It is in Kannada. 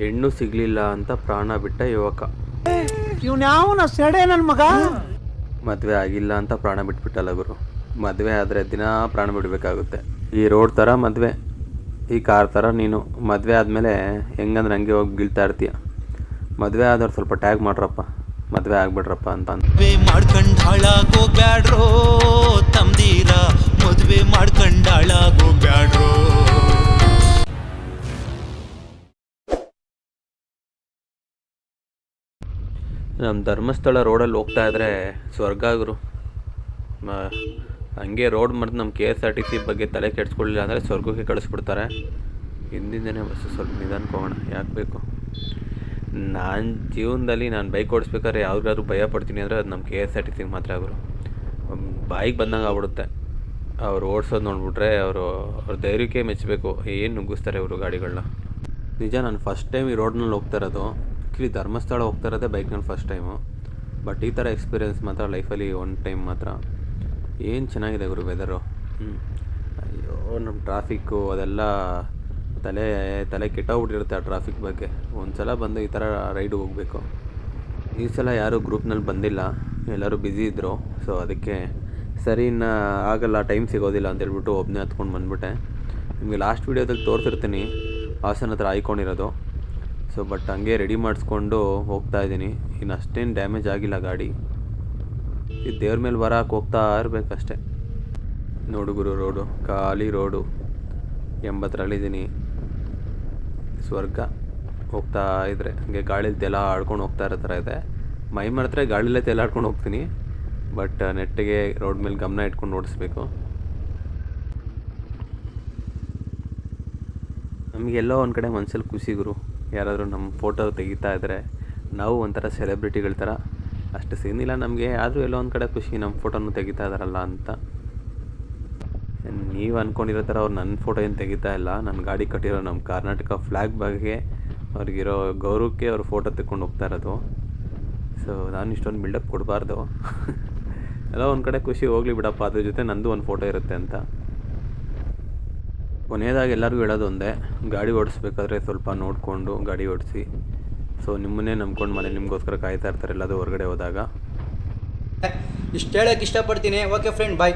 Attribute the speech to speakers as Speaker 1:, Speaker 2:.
Speaker 1: ಹೆಣ್ಣು ಸಿಗ್ಲಿಲ್ಲ ಅಂತ ಪ್ರಾಣ ಬಿಟ್ಟ ಯುವಕ.
Speaker 2: ಇವ್ನ್ಯಾವನ ಸೆಡೆ ನನ್ನ ಮಗ?
Speaker 1: ಮದುವೆ ಆಗಿಲ್ಲ ಅಂತ ಪ್ರಾಣ ಬಿಟ್ಬಿಟ್ಟಲ್ಲ ಗುರು. ಮದುವೆ ಆದರೆ ದಿನ ಪ್ರಾಣ ಬಿಡಬೇಕಾಗುತ್ತೆ. ಈ ರೋಡ್ ಥರ ಮದುವೆ ಈ ಕಾರ್ ಥರ ನೀನು. ಮದುವೆ ಆದಮೇಲೆ ಹೆಂಗಂದ್ರೆ ಹಂಗೆ ಹೋಗಿ ಬೀಳ್ತಾ ಇರ್ತೀಯ. ಮದುವೆ ಆದವ್ರು ಸ್ವಲ್ಪ ಟ್ಯಾಗ್ ಮಾಡ್ರಪ್ಪ. ಮದುವೆ ಆಗ್ಬಿಡ್ರಪ್ಪ ಅಂತ
Speaker 3: ಮದ್ವೆ ಮಾಡ್ಕೊಂಡ್ ಹಾಳಾಗೋ ಬ್ಯಾಡ್ರೋ ತಮ್ದೀರ. ಮದ್ವೆ ಮಾಡ್ಕೊಂಡಾಳ ಹಾಳಾಗೋ
Speaker 1: ನಮ್ಮ ಧರ್ಮಸ್ಥಳ ರೋಡಲ್ಲಿ ಹೋಗ್ತಾ ಇದ್ರೆ ಸ್ವರ್ಗ ಗುರು. ಮ- ಹಂಗೆ ರೋಡ್ ಮರೆದು ನಮ್ಮ K S R T C ಬಗ್ಗೆ ತಲೆ ಕೆಡಿಸ್ಕೊಳ್ಳಿಲ್ಲ ಅಂದರೆ ಸ್ವರ್ಗಕ್ಕೆ ಕಳಿಸ್ಬಿಡ್ತಾರೆ. ಹಿಂದಿಂದನೇ ಬಸ್ ಸ್ವಲ್ಪ ನಿಧಾನಕ್ಕೆ ಹೋಗೋಣ ಯಾಕೆ ಬೇಕು? ನಾನು ಜೀವನದಲ್ಲಿ ನಾನು ಬೈಕ್ ಓಡಿಸ್ಬೇಕಾದ್ರೆ ಯಾವ್ದಾದ್ರು ಭಯ ಪಡ್ತೀನಿ ಅಂದರೆ ಅದು ನಮ್ಮ ಕೆ ಎಸ್ ಆರ್ ಟಿ ಸಿಗೆ ಮಾತ್ರ ಗುರು. ಬಾಯಿಗೆ ಬಂದಂಗೆ ಆಗ್ಬಿಡುತ್ತೆ. ಅವ್ರು ಓಡಿಸೋದು ನೋಡಿಬಿಟ್ರೆ ಅವರು, ಅವ್ರ ಧೈರ್ಯಕ್ಕೆ ಮೆಚ್ಚಬೇಕು ಏನು ನುಗ್ಗಿಸ್ತಾರೆ ಇವರು ಗಾಡಿಗಳನ್ನ ನಿಜ, ನಾನು ಫಸ್ಟ್ ಟೈಮ್ ಈ ರೋಡ್ನಲ್ಲಿ ಹೋಗ್ತಾ ಇರೋದು. ಆ್ಯಕ್ಚುಲಿ ಧರ್ಮಸ್ಥಳ ಹೋಗ್ತಾ ಇರೋದೇ ಬೈಕ್ನಲ್ಲಿ ಫಸ್ಟ್ ಟೈಮು ಬಟ್ ಈ ಥರ ಎಕ್ಸ್ಪೀರಿಯೆನ್ಸ್ ಮಾತ್ರ ಲೈಫಲ್ಲಿ ಒನ್ ಟೈಮ್ ಮಾತ್ರ. ಏನು ಚೆನ್ನಾಗಿದೆ ಗುರು ವೆದರು ಅಯ್ಯೋ ನಮ್ಮ ಟ್ರಾಫಿಕ್ಕು ಅದೆಲ್ಲ ತಲೆ ತಲೆ ಕೆಟ್ಟೋಗ್ಬಿಟ್ಟಿರುತ್ತೆ ಆ ಟ್ರಾಫಿಕ್ ಬಗ್ಗೆ. ಒಂದು ಸಲ ಬಂದು ಈ ಥರ ರೈಡ್ ಹೋಗಬೇಕು. ಈ ಸಲ ಯಾರೂ ಗ್ರೂಪ್ನಲ್ಲಿ ಬಂದಿಲ್ಲ. ಎಲ್ಲರೂ ಬ್ಯುಸಿ ಇದ್ದರು ಸೊ ಅದಕ್ಕೆ ಸರಿ, ಇನ್ನು ಆಗಲ್ಲ ಟೈಮ್ ಸಿಗೋದಿಲ್ಲ ಅಂತ ಹೇಳ್ಬಿಟ್ಟು ಒಬ್ಬನೇ ಹತ್ಕೊಂಡು ಬಂದ್ಬಿಟ್ಟೆ. ನಿಮಗೆ ಲಾಸ್ಟ್ ವೀಡಿಯೋದಲ್ಲಿ ತೋರಿಸಿರ್ತೀನಿ. ಹಾಸನ ಹತ್ರ ಆಯ್ಕೊಂಡಿರೋದು ಸೊ ಬಟ್ ಹಂಗೆ ರೆಡಿ ಮಾಡಿಸ್ಕೊಂಡು ಹೋಗ್ತಾ ಇದ್ದೀನಿ. ಇನ್ನು ಅಷ್ಟೇನು ಡ್ಯಾಮೇಜ್ ಆಗಿಲ್ಲ ಗಾಡಿ. ಈ ದೇವ್ರ ಮೇಲೆ ಬರಕ್ಕೆ ಹೋಗ್ತಾ ಇರಬೇಕಷ್ಟೆ. ನೋಡು ಗುರು ರೋಡು ಖಾಲಿ ರೋಡು ಎಂಬತ್ತರಲ್ಲಿದ್ದೀನಿ ಸ್ವರ್ಗ ಹೋಗ್ತಾ ಇದ್ರೆ. ಹಂಗೆ ಗಾಳಿಲಿ ತೆಲ ಆಡ್ಕೊಂಡು ಹೋಗ್ತಾ ಇರೋ ಥರ ಇದೆ. ಮೈ ಮರೆತ್ರೆ ಗಾಳಿಲೇ ತೆಲ ಆಡ್ಕೊಂಡು ಹೋಗ್ತೀನಿ. ಬಟ್ ನೆಟ್ಟಿಗೆ ರೋಡ್ ಮೇಲೆ ಗಮನ ಇಟ್ಕೊಂಡು ಓಡಿಸ್ಬೇಕು. ನಮಗೆಲ್ಲೋ ಒಂದು ಕಡೆ ಮನ್ಸಲ್ಲಿ ಖುಷಿ ಗುರು. ಯಾರಾದರೂ ನಮ್ಮ ಫೋಟೋ ತೆಗಿತಾ ಇದ್ದರೆ ನಾವು ಒಂಥರ ಸೆಲೆಬ್ರಿಟಿಗಳ ಥರ. ಅಷ್ಟು ಸೀನಿಲ್ಲ ನಮಗೆ, ಆದರೂ ಎಲ್ಲೋ ಒಂದು ಕಡೆ ಖುಷಿ ನಮ್ಮ ಫೋಟೋನು ತೆಗಿತಾ ಇದ್ದಾರಲ್ಲ ಅಂತ. ನೀವು ಅಂದ್ಕೊಂಡಿರೋ ಥರ ಅವ್ರು ನನ್ನ ಫೋಟೋ ಏನು ತೆಗಿತಾ ಇಲ್ಲ. ನನ್ನ ಗಾಡಿ ಕಟ್ಟಿರೋ ನಮ್ಮ ಕರ್ನಾಟಕ ಫ್ಲ್ಯಾಗ್ ಬಗ್ಗೆ ಅವ್ರಿಗಿರೋ ಗೌರವಕ್ಕೆ ಅವ್ರ ಫೋಟೋ ತೆಕ್ಕೊಂಡು ಹೋಗ್ತಾ ಇರೋದು. ಸೊ ನಾನು ಇಷ್ಟೊಂದು ಬಿಲ್ಡಪ್ ಕೊಡಬಾರ್ದು. ಎಲ್ಲ ಒಂದು ಕಡೆ ಖುಷಿ ಹೋಗಲಿ ಬಿಡಪ್ಪ, ಅದ್ರ ಜೊತೆ ನಂದು ಒಂದು ಫೋಟೋ ಇರುತ್ತೆ ಅಂತ. ಕೊನೆಯದಾಗಿ ಎಲ್ಲರಿಗೂ ಹೇಳೋದು ಒಂದೇ, ಗಾಡಿ ಓಡಿಸ್ಬೇಕಾದ್ರೆ ಸ್ವಲ್ಪ ನೋಡಿಕೊಂಡು ಗಾಡಿ ಓಡಿಸಿ. ಸೊ ನಿಮ್ಮನ್ನೇ ನಂಬ್ಕೊಂಡು ಮನೆ ನಿಮಗೋಸ್ಕರ ಕಾಯ್ತಾ ಇರ್ತಾರೆ ಎಲ್ಲಾದರೂ ಹೊರಗಡೆ ಹೋದಾಗ.
Speaker 4: ಇಷ್ಟು ಹೇಳಕ್ಕೆ ಇಷ್ಟಪಡ್ತೀನಿ. Okay friend bye